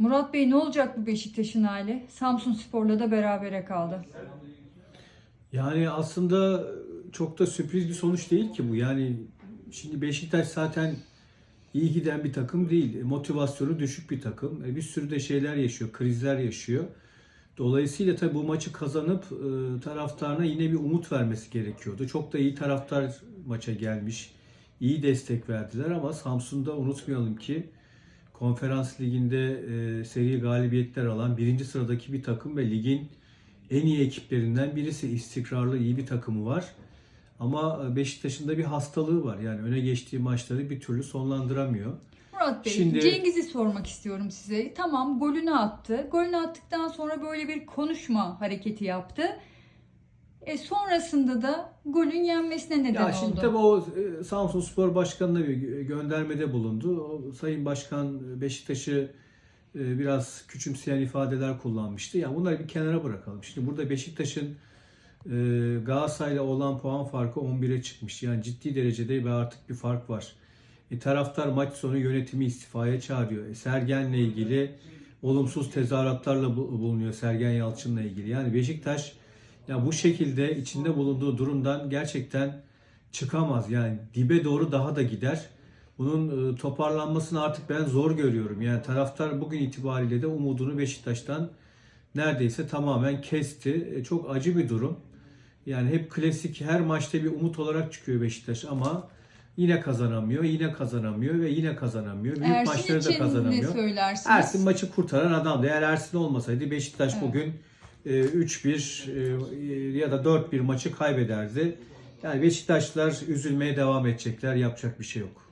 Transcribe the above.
Murat Bey ne olacak bu Beşiktaş'ın hali? Samsun Spor'la da berabere kaldı. Yani aslında çok da sürpriz bir sonuç değil ki bu. Yani şimdi Beşiktaş zaten iyi giden bir takım değil. E, Motivasyonu düşük bir takım. E, Bir sürü de şeyler yaşıyor, krizler yaşıyor. Dolayısıyla tabii bu maçı kazanıp e, taraftarına yine bir umut vermesi gerekiyordu. Çok da iyi taraftar maça gelmiş. İyi destek verdiler ama Samsun'da unutmayalım ki Konferans Ligi'nde e, seri galibiyetler alan birinci sıradaki bir takım ve ligin en iyi ekiplerinden birisi. istikrarlı iyi bir takımı var. Ama e, Beşiktaş'ın da bir hastalığı var. Yani öne geçtiği maçları bir türlü sonlandıramıyor. Murat Bey, Şimdi- Cengiz'i sormak istiyorum size. Tamam golünü attı. Golünü attıktan sonra böyle bir konuşma hareketi yaptı. E sonrasında da golün yenmesine neden Ya şimdi oldu. tabii o e, Samsun Spor Başkanı'na bir gö- göndermede bulundu. O Sayın Başkan e, Beşiktaş'ı e, biraz küçümseyen ifadeler kullanmıştı. Yani bunları bir kenara bırakalım. Şimdi burada Beşiktaş'ın Galatasaray'la olan puan farkı 11'e çıkmış. Yani ciddi derecede ve artık bir fark var. E, taraftar maç sonu yönetimi istifaya çağırıyor. E, Sergen'le ilgili olumsuz tezahüratlarla bu- bulunuyor Sergen Yalçın'la ilgili. Yani Beşiktaş ya bu şekilde içinde bulunduğu durumdan gerçekten çıkamaz. Yani dibe doğru daha da gider. Bunun e, toparlanmasını artık ben zor görüyorum. Yani taraftar bugün itibariyle de umudunu Beşiktaş'tan neredeyse tamamen kesti. E, Çok acı bir durum. Yani hep klasik her maçta bir umut olarak çıkıyor Beşiktaş ama yine kazanamıyor, yine kazanamıyor ve yine kazanamıyor. Büyük Ersin maçları da için ne kazanamıyor. söylersiniz? Ersin maçı kurtaran adamdı. Eğer Ersin olmasaydı Beşiktaş Evet. bugün 3-1 e, ya da 4-1 maçı kaybederdi. Yani Beşiktaşlar üzülmeye devam edecekler. Yapacak bir şey yok.